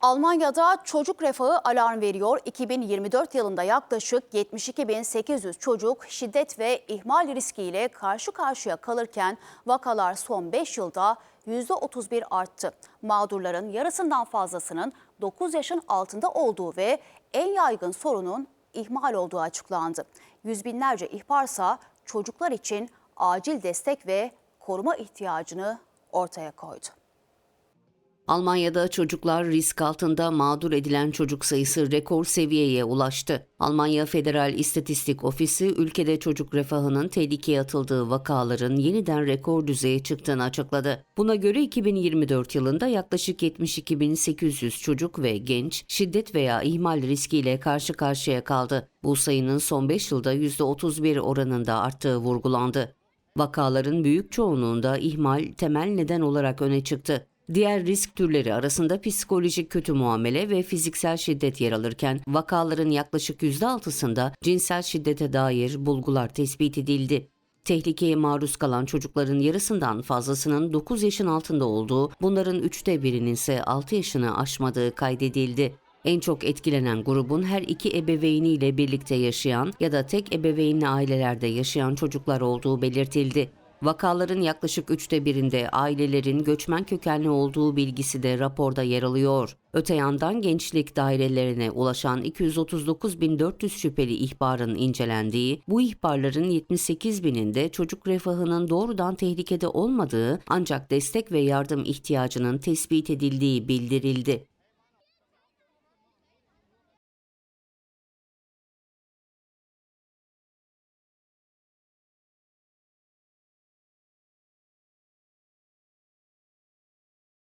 Almanya'da çocuk refahı alarm veriyor. 2024 yılında yaklaşık 72.800 çocuk şiddet ve ihmal riskiyle karşı karşıya kalırken vakalar son 5 yılda %31 arttı. Mağdurların yarısından fazlasının 9 yaşın altında olduğu ve en yaygın sorunun ihmal olduğu açıklandı. Yüz binlerce ihbarsa çocuklar için acil destek ve koruma ihtiyacını ortaya koydu. Almanya'da çocuklar risk altında mağdur edilen çocuk sayısı rekor seviyeye ulaştı. Almanya Federal İstatistik Ofisi ülkede çocuk refahının tehlikeye atıldığı vakaların yeniden rekor düzeye çıktığını açıkladı. Buna göre 2024 yılında yaklaşık 72.800 çocuk ve genç şiddet veya ihmal riskiyle karşı karşıya kaldı. Bu sayının son 5 yılda %31 oranında arttığı vurgulandı. Vakaların büyük çoğunluğunda ihmal temel neden olarak öne çıktı. Diğer risk türleri arasında psikolojik kötü muamele ve fiziksel şiddet yer alırken vakaların yaklaşık %6'sında cinsel şiddete dair bulgular tespit edildi. Tehlikeye maruz kalan çocukların yarısından fazlasının 9 yaşın altında olduğu, bunların üçte birinin ise 6 yaşını aşmadığı kaydedildi. En çok etkilenen grubun her iki ebeveyniyle birlikte yaşayan ya da tek ebeveynli ailelerde yaşayan çocuklar olduğu belirtildi. Vakaların yaklaşık üçte birinde ailelerin göçmen kökenli olduğu bilgisi de raporda yer alıyor. Öte yandan gençlik dairelerine ulaşan 239.400 şüpheli ihbarın incelendiği, bu ihbarların 78 bininde çocuk refahının doğrudan tehlikede olmadığı ancak destek ve yardım ihtiyacının tespit edildiği bildirildi.